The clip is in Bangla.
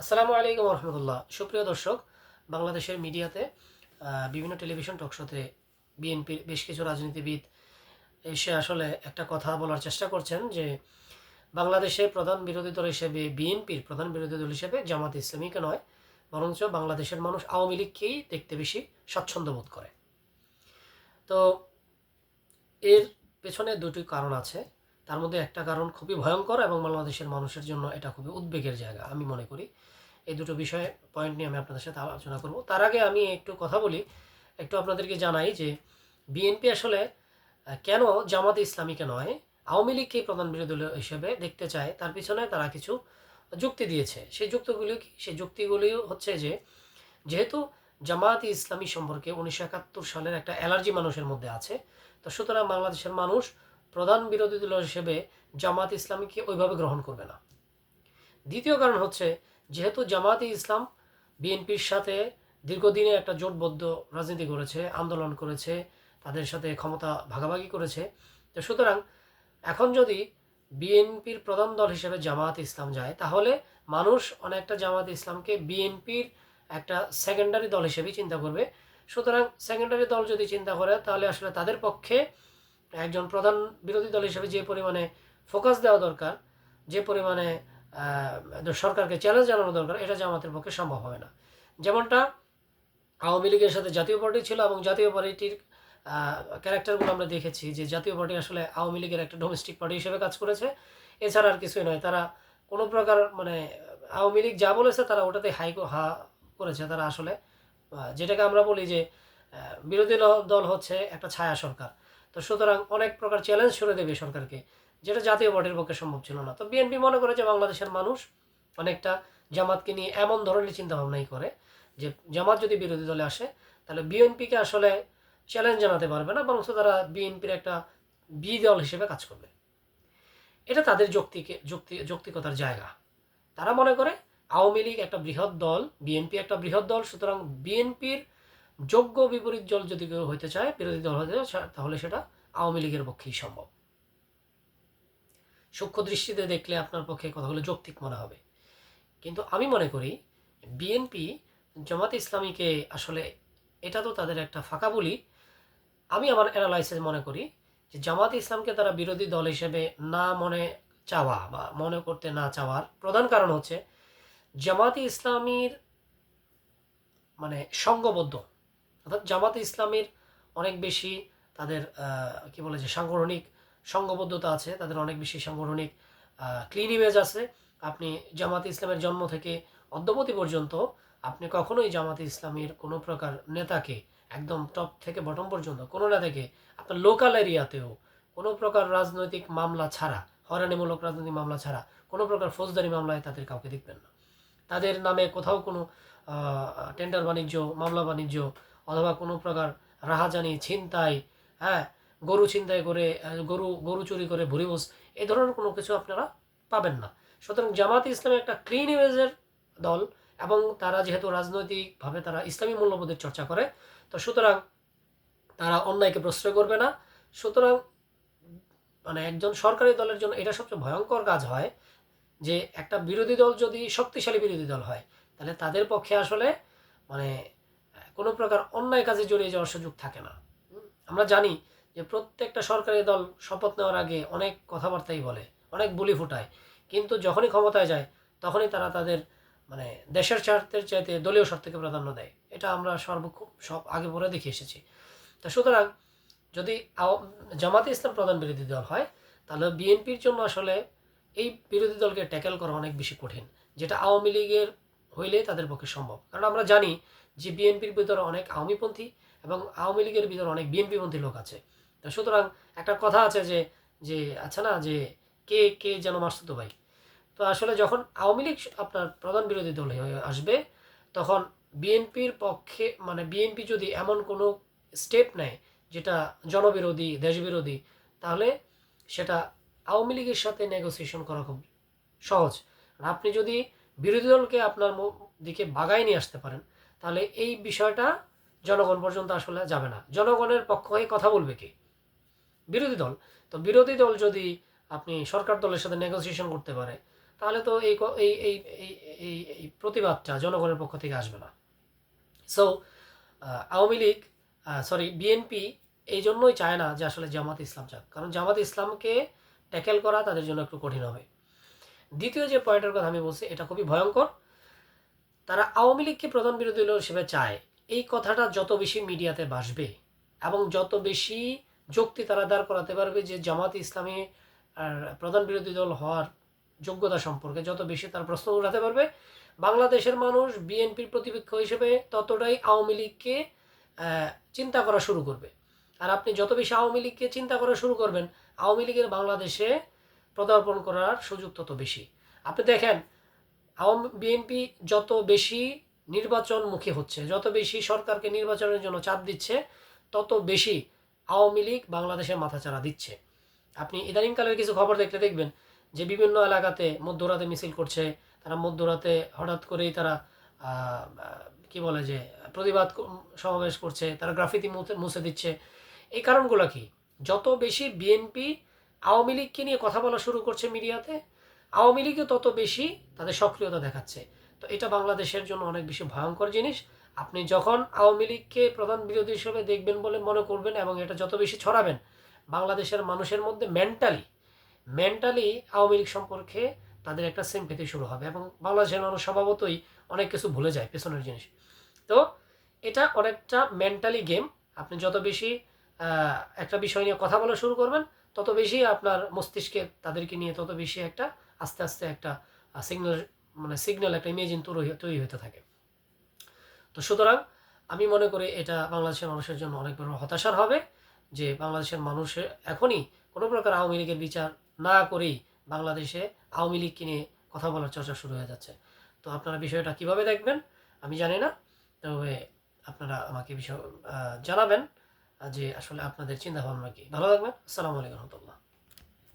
আসসালামু আলাইকুম রহমতুল্লাহ সুপ্রিয় দর্শক, বাংলাদেশের মিডিয়াতে বিভিন্ন টেলিভিশন টকশোতে বিএনপির বেশ কিছু রাজনীতিবিদ এসে আসলে একটা কথা বলার চেষ্টা করছেন যে, বাংলাদেশে প্রধান বিরোধী দল হিসেবে বিএনপির প্রধান বিরোধী দল হিসেবে জামাত ইসলামীকে নয়, বরঞ্চ বাংলাদেশের মানুষ আওয়ামী লীগকেই দেখতে বেশি স্বাচ্ছন্দ্য বোধ করে। তো, এর পেছনে দুটি কারণ আছে। তার মধ্যে একটা কারণ খুবই ভয়ঙ্কর এবং বাংলাদেশের মানুষের জন্য এটা খুবই উদ্বেগের জায়গা, আমি মনে করি। এই দুটো বিষয়ে পয়েন্ট নিয়ে আমি আপনাদের সাথে আলোচনা করব। তার আগে আমি একটু কথা বলি, একটু আপনাদেরকে জানাই যে বিএনপি আসলে কেন জামাত ইসলামীকে নয়, আওয়ামী লীগকেই প্রধান বিরোধী দল হিসেবে দেখতে চায়, তার পিছনে তারা কিছু যুক্তি দিয়েছে। সেই যুক্তিগুলি কি? সেই যুক্তিগুলি হচ্ছে যে, যেহেতু জামাত ইসলামী সম্পর্কে উনিশশো একাত্তর সালের একটা অ্যালার্জি মানুষের মধ্যে আছে, তো সুতরাং বাংলাদেশের মানুষ প্রধান বিরোধী দল হিসেবে জামাত ইসলামীকে ওইভাবে গ্রহণ করবে না। দ্বিতীয় কারণ হচ্ছে, যেহেতু জামাতে ইসলাম বিএনপির সাথে দীর্ঘদিনে একটা জোটবদ্ধ রাজনীতি করেছে, আন্দোলন করেছে, তাদের সাথে ক্ষমতা ভাগাভাগি করেছে, তো সুতরাং এখন যদি বিএনপির প্রধান দল হিসেবে জামাত ইসলাম যায়, তাহলে মানুষ অনেকটা জামাত ইসলামকে বিএনপির একটা সেকেন্ডারি দল হিসেবেই চিন্তা করবে। সুতরাং সেকেন্ডারি দল যদি চিন্তা করে, তাহলে আসলে তাদের পক্ষে একজন প্রধান বিরোধী দল হিসেবে যে পরিমাণে ফোকাস দেওয়া দরকার, যে পরিমাণে সরকারকে চ্যালেঞ্জ জানানো দরকার, এটা জামাতের পক্ষে সম্ভব হবে না। যেমনটা আওয়ামী লীগের সাথে জাতীয় পার্টি ছিল এবং জাতীয় পার্টির ক্যারেক্টারগুলো আমরা দেখেছি যে জাতীয় পার্টি আসলে আওয়ামী লীগের একটা ডোমেস্টিক পার্টি হিসেবে কাজ করেছে। এছাড়া আর কিছুই নয়, তারা কোনো প্রকার মানে আওয়ামী লীগ যা বলেছে তারা ওটাতে হাই হা করেছে। তারা আসলে যেটাকে আমরা বলি যে বিরোধী দল হচ্ছে একটা ছায়া সরকার। তো সুতরাং অনেক প্রকার চ্যালেঞ্জ ছুড়ে দেবে সরকারকে, যেটা জাতীয় পার্টির পক্ষে সম্ভব ছিল না। তো বিএনপি মনে করে যে বাংলাদেশের মানুষ অনেকটা জামাতকে নিয়ে এমন ধরনের চিন্তাভাবনাই করে যে জামাত যদি বিরোধী দলে আসে, তাহলে বিএনপিকে আসলে চ্যালেঞ্জ জানাতে পারবে না, বরং তারা বিএনপির একটা বি দল হিসেবে কাজ করবে। এটা তাদের যৌক্তিকে, যুক্তি, যৌক্তিকতার জায়গা। তারা মনে করে আওয়ামী লীগ একটা বৃহৎ দল বিএনপি একটা বৃহৎ দল, সুতরাং বিএনপির যোগ্য বিপরীত দল যদি কেউ হইতে চায়, বিরোধী দল হতে তাহলে সেটা আওয়ামী লীগের পক্ষেই সম্ভব। সূক্ষ্ম দৃষ্টিতে দেখলে আপনার পক্ষে কথাগুলো যৌক্তিক মনে হবে। কিন্তু আমি মনে করি বিএনপি জামাত ইসলামীকে আসলে এটা তো তাদের একটা ফাঁকা বলি। আমি আমার অ্যানালাইসিস মনে করি যে জামাত ইসলামকে তারা বিরোধী দল হিসেবে না মনে চাওয়া বা মনে করতে না চাওয়ার প্রধান কারণ হচ্ছে, জামাতি ইসলামীর মানে সঙ্গবদ্ধ অর্থাৎ জামাতে ইসলামের অনেক বেশি তাদের কি বলে যে সাংগঠনিক সঙ্গবদ্ধতা আছে, তাদের অনেক বেশি সাংগঠনিক ক্লিন ইমেজ আছে। আপনি জামাতে ইসলামের জন্ম থেকে অদ্যবধি পর্যন্ত আপনি কখনোই জামাতে ইসলামের কোনো প্রকার নেতাকে একদম টপ থেকে বটম পর্যন্ত কোনো নেতাকে আপনার লোকাল এরিয়াতেও কোনো প্রকার রাজনৈতিক মামলা ছাড়া, হয়রানিমূলক রাজনৈতিক মামলা ছাড়া কোনো প্রকার ফৌজদারি মামলায় তাদের কাউকে দেখবেন না। তাদের নামে কোথাও কোনো টেন্ডার বাণিজ্য, মামলা বাণিজ্য অথবা কোনো প্রকার রাহাজানি, ছিনতাই হ্যাঁ গরু ছিনতাই করে গরু গরু চুরি করে ভুরি বোস এই ধরনের কোনো কিছু আপনারা পাবেন না। সুতরাং জামাত ইসলাম একটা ক্লিন ইমেজের দল এবং তারা যেহেতু রাজনৈতিকভাবে তারা ইসলামী মূল্যবোধের চর্চা করে, তো সুতরাং তারা অন্যায়কে প্রশ্রয় করবে না। সুতরাং মানে একজন সরকারি দলের জন্য এটা সবচেয়ে ভয়ঙ্কর কাজ হয় যে একটা বিরোধী দল যদি শক্তিশালী বিরোধী দল হয়, তাহলে তাদের পক্ষে আসলে মানে কোনো প্রকার অন্যায় কাজে জড়িয়ে যাওয়ার সুযোগ থাকে না। আমরা জানি যে প্রত্যেকটা সরকারি দল শপথ নেওয়ার আগে অনেক কথাবার্তাই বলে, অনেক বুলি ফুটায়। কিন্তু যখনই ক্ষমতায় যায়, তখনই তারা তাদের মানে দেশের স্বার্থের চাইতে দলীয় স্বার্থকে প্রাধান্য দেয়। এটা আমরা সর্বক্ষণ সব আগে পরে দেখে এসেছি। তো সুতরাং যদি জামাতে ইসলাম প্রধান বিরোধী দল হয়, তাহলে বিএনপির জন্য আসলে এই বিরোধী দলকে ট্যাকেল করা অনেক বেশি কঠিন, যেটা আওয়ামী লীগের হইলে তাদের পক্ষে সম্ভব। কারণ আমরা জানি যে বিএনপির ভিতরে অনেক আওয়ামীপন্থী এবং আওয়ামী লীগের ভিতরে অনেক বিএনপিপন্থী লোক আছে। তো সুতরাং একটা কথা আছে যে যে আছে না, যে কে কে যেন মাসুতো ভাই। তো আসলে যখন আওয়ামী লীগ আপনার প্রধান বিরোধী দল হয়ে আসবে, তখন বিএনপির পক্ষে মানে বিএনপি যদি এমন কোনো স্টেপ নেয় যেটা জনবিরোধী, দেশবিরোধী, তাহলে সেটা আওয়ামী লীগের সাথে নেগোসিয়েশন করা খুব সহজ। আর আপনি যদি বিরোধী দলকে আপনার দিকে বাগায় নিয়ে আসতে পারেন তাহলে এই বিষয়টা জনগণ পর্যন্ত আসলে যাবে না। জনগণের পক্ষ হয়ে কথা বলবে কি? বিরোধী দল। তো বিরোধী দল যদি আপনি সরকার দলের সাথে নেগোসিয়েশন করতে পারে, তাহলে তো এই এই এই এই প্রতিবাদটা জনগণের পক্ষ থেকে আসবে না। So Awami League sorry BNP এই জন্যই চায় না যে আসলে জামাত ইসলাম চাক। কারণ জামাত ইসলামকে ট্যাকেল করা তাদের জন্য একটু কঠিন হবে। দ্বিতীয় যে পয়েন্টের কথা আমি বলছি, এটা খুবই ভয়ঙ্কর। তারা আওয়ামী লীগকে প্রধান বিরোধী দল হিসেবে চায়। এই কথাটা যত বেশি মিডিয়াতে বাসবে এবং যত বেশি যুক্তি তারা দাঁড় করাতে পারবে যে জামাত ইসলামী প্রধান বিরোধী দল হওয়ার যোগ্যতা সম্পর্কে, যত বেশি তার প্রশ্ন উঠাতে পারবে। বাংলাদেশের মানুষ বিএনপির প্রতিপক্ষ হিসেবে ততটাই আওয়ামী লীগকে চিন্তা করা শুরু করবে। আর আপনি যত বেশি আওয়ামী লীগকে চিন্তা করা শুরু করবেন, আওয়ামী লীগের বাংলাদেশে পদার্পণ করার সুযোগ তত বেশি। আপনি দেখেন আওয়ামী বিএনপি যত বেশি নির্বাচনমুখী হচ্ছে, যত বেশি সরকারকে নির্বাচনের জন্য চাপ দিচ্ছে, তত বেশি আওয়ামী লীগ বাংলাদেশের মাথাচাড়া দিচ্ছে। আপনি ইদানিংকালের কিছু খবর দেখলে দেখবেন যে বিভিন্ন এলাকাতে মধ্যরাতে মিছিল করছে, তারা মধ্যরাতে হঠাৎ করেই তারা কি বলে যে, প্রতিবাদ সমাবেশ করছে, তারা গ্রাফিতি মুছে দিচ্ছে। এই কারণগুলো কি? যত বেশি বিএনপি আওয়ামী লীগকে নিয়ে কথা বলা শুরু করছে মিডিয়াতে আওয়ামী লীগও তত বেশি তাদের সক্রিয়তা দেখাচ্ছে। তো এটা বাংলাদেশের জন্য অনেক বেশি ভয়ঙ্কর জিনিস। আপনি যখন আওয়ামী লীগকে প্রধান বিরোধী হিসেবে দেখবেন বলে মনে করবেন এবং এটা যত বেশি ছড়াবেন, বাংলাদেশের মানুষের মধ্যে মেন্টালি মেন্টালি আওয়ামী লীগ সম্পর্কে তাদের একটা সিম্পেথি শুরু হবে এবং বাংলাদেশের মানুষ স্বভাবতই অনেক কিছু ভুলে যায় পেছনের জিনিস। তো এটা অনেকটা মেন্টালি গেম আপনি যত বেশি একটা বিষয় নিয়ে কথা বলা শুরু করবেন, তত বেশি আপনার মস্তিষ্কে তাদেরকে নিয়ে তত বেশি একটা আস্তে আস্তে একটা সিগন্যাল মানে সিগন্যাল একটা ইমেজিন তৈরি তৈরি হতে থাকে। তো সুতরাং আমি মনে করি এটা বাংলাদেশের মানুষের জন্য অনেক বড় হতাশার হবে যে বাংলাদেশের মানুষের এখনই কোনো প্রকার আওয়ামী লীগের বিচার না করেই বাংলাদেশে আওয়ামী লীগকে নিয়ে কথা বলার চর্চা শুরু হয়ে যাচ্ছে। তো আপনারা বিষয়টা কীভাবে দেখবেন আমি জানি না, তবে আপনারা আমাকে বিষয় জানাবেন যে আসলে আপনাদের চিন্তাভাবনা কি। ভালো থাকবেন। আসসালামু আলাইকুম রহমতুল্লাহ।